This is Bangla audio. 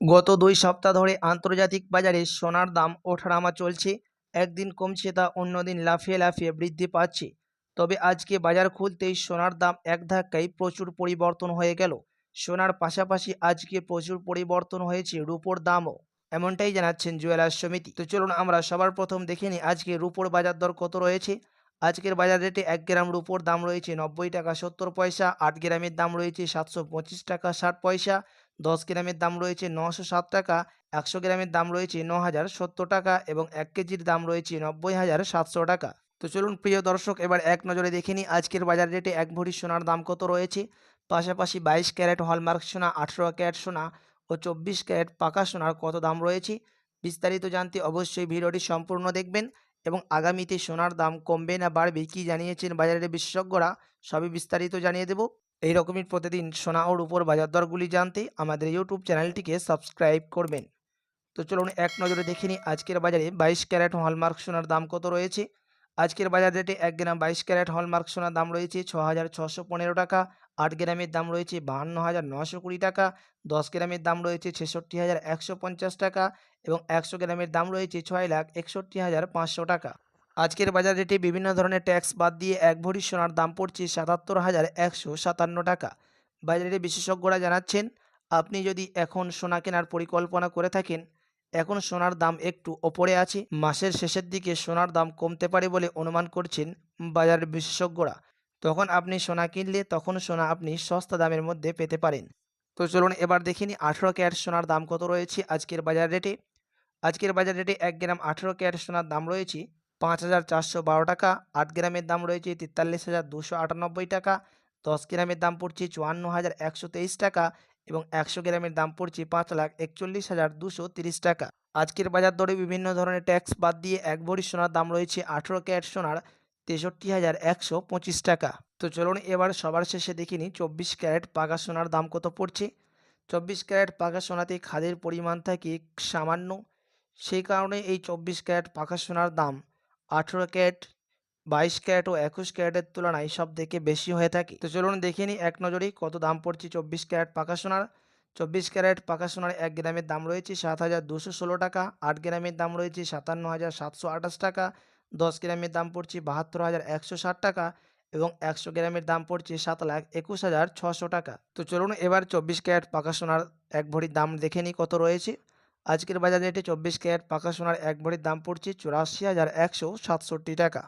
গত দুই সপ্তাহ ধরে আন্তর্জাতিক বাজারে সোনার দাম ওঠানামা চলছে। একদিন কমছে তা অন্যদিন লাফিয়ে লাফিয়ে বৃদ্ধি পাচ্ছে। তবে আজকে বাজার খুলতেই সোনার দাম এক ধাক্কায় প্রচুর পরিবর্তন হয়ে গেল। সোনার পাশাপাশি আজকে প্রচুর পরিবর্তন হয়েছে রূপোর দামও, এমনটাই জানাচ্ছেন জুয়েলার্স সমিতি। তো চলুন আমরা সবার প্রথম দেখে নিই আজকে রূপোর বাজার দর কত রয়েছে। আজকের বাজার রেটে এক গ্রাম রূপোর দাম রয়েছে নব্বই টাকা সত্তর পয়সা, আট গ্রামের দাম রয়েছে সাতশো পঁচিশ টাকা ষাট পয়সা দশ গ্রামের দাম রয়েছে নশো সাত টাকা, একশো গ্রামের দাম রয়েছে ন হাজার সত্তর টাকা এবং এক কেজির দাম রয়েছে নব্বই হাজার সাতশো টাকা। তো চলুন প্রিয় দর্শক, এবার এক নজরে দেখে নিই আজকের বাজার রেটে এক ভরি সোনার দাম কত রয়েছে। পাশাপাশি বাইশ ক্যারেট হলমার্ক সোনা, আঠেরো ক্যারেট সোনা ও চব্বিশ ক্যারেট পাকা সোনার কত দাম রয়েছে? বিস্তারিত জানতে অবশ্যই ভিডিওটি সম্পূর্ণ দেখবেন এবং আগামীতে সোনার দাম কমবে না বাড়বে কী জানিয়েছেন বাজারের বিশেষজ্ঞরা, সবই বিস্তারিত জানিয়ে দেব। এই রকমই প্রতিদিন সোনা ওর উপর বাজার দরগুলি জানতে আমাদের ইউটিউব চ্যানেলটিকে সাবস্ক্রাইব করবেন। তো চলুন এক নজরে দেখে নিই আজকের বাজারে বাইশ ক্যারেট হলমার্ক সোনার দাম কত রয়েছে। আজকের বাজার রেটে এক গ্রাম বাইশ ক্যারেট হলমার্ক সোনার দাম রয়েছে ছ হাজার ছশো পনেরো টাকা, আট গ্রামের দাম রয়েছে বাহান্ন হাজার নশো কুড়ি টাকা, দশ গ্রামের দাম রয়েছে ছেষট্টি হাজার একশো পঞ্চাশ টাকা এবং একশো গ্রামের দাম রয়েছে ছয় লাখ একষট্টি হাজার পাঁচশো টাকা। আজকের বাজার রেটে বিভিন্ন ধরনের ট্যাক্স বাদ দিয়ে এক ভরি সোনার দাম পড়ছে সাতাত্তর হাজার একশো সাতান্ন টাকা। বাজারে বিশেষজ্ঞরা জানাচ্ছেন, আপনি যদি এখন সোনা কেনার পরিকল্পনা করে থাকেন, এখন সোনার দাম একটু ওপরে আছে। মাসের শেষের দিকে সোনার দাম কমতে পারে বলে অনুমান করছেন বাজারের বিশেষজ্ঞরা। তখন আপনি সোনা কিনলে তখন সোনা আপনি সস্তা দামের মধ্যে পেতে পারেন। তো চলুন এবার দেখে নিই আঠেরো ক্যারেট সোনার দাম কত রয়েছে আজকের বাজার রেটে। আজকের বাজার রেটে এক গ্রাম আঠেরো ক্যারেট সোনার দাম রয়েছে পাঁচ হাজার চারশো বারো টাকা, আট গ্রামের দাম রয়েছে তেতাল্লিশ হাজার দুশো আটানব্বই টাকা, দশ গ্রামের দাম পড়ছে চুয়ান্ন হাজার একশো তেইশ টাকা এবং একশো গ্রামের দাম পড়ছে পাঁচ লাখ একচল্লিশ হাজার দুশো তিরিশ টাকা। আজকের বাজার দরে বিভিন্ন ধরনের ট্যাক্স বাদ দিয়ে এক ভরি সোনার দাম রয়েছে আঠেরো ক্যারেট সোনার তেষট্টি হাজার একশো পঁচিশ টাকা। তো চলুন এবার সবার শেষে দেখিনি চব্বিশ ক্যারেট পাকা সোনার দাম কত পড়ছে। চব্বিশ ক্যারেট পাকা সোনাতে খাদের পরিমাণ থাকে সামান্য, সেই কারণে এই চব্বিশ ক্যারেট পাকা সোনার দাম আঠেরো ক্যারেট, বাইশ ক্যারেট ও একুশ ক্যারেটের তুলনায় সব থেকে বেশি হয়ে থাকে। তো চলুন দেখে নিই এক নজরেই কত দাম পড়ছে চব্বিশ ক্যারেট পাকা সোনার। চব্বিশ ক্যারেট পাকা সোনার এক গ্রামের দাম রয়েছে সাত হাজার দুশো ষোলো টাকা, আট গ্রামের দাম রয়েছে সাতান্ন হাজার সাতশো আঠাশ টাকা, দশ গ্রামের দাম পড়ছে বাহাত্তর হাজার একশো ষাট টাকা এবং একশো গ্রামের দাম পড়ছে সাত লাখ একুশ হাজার ছশো টাকা। তো চলুন এবার চব্বিশ ক্যারেট পাকা সোনার এক ভরির দাম দেখে নিই কত রয়েছে। আজকের বাজার রেটে চব্বিশ ক্যারেট পাকা সোনার এক ভরির দাম পড়ছে চুরাশি হাজার একশো সাতষট্টি টাকা।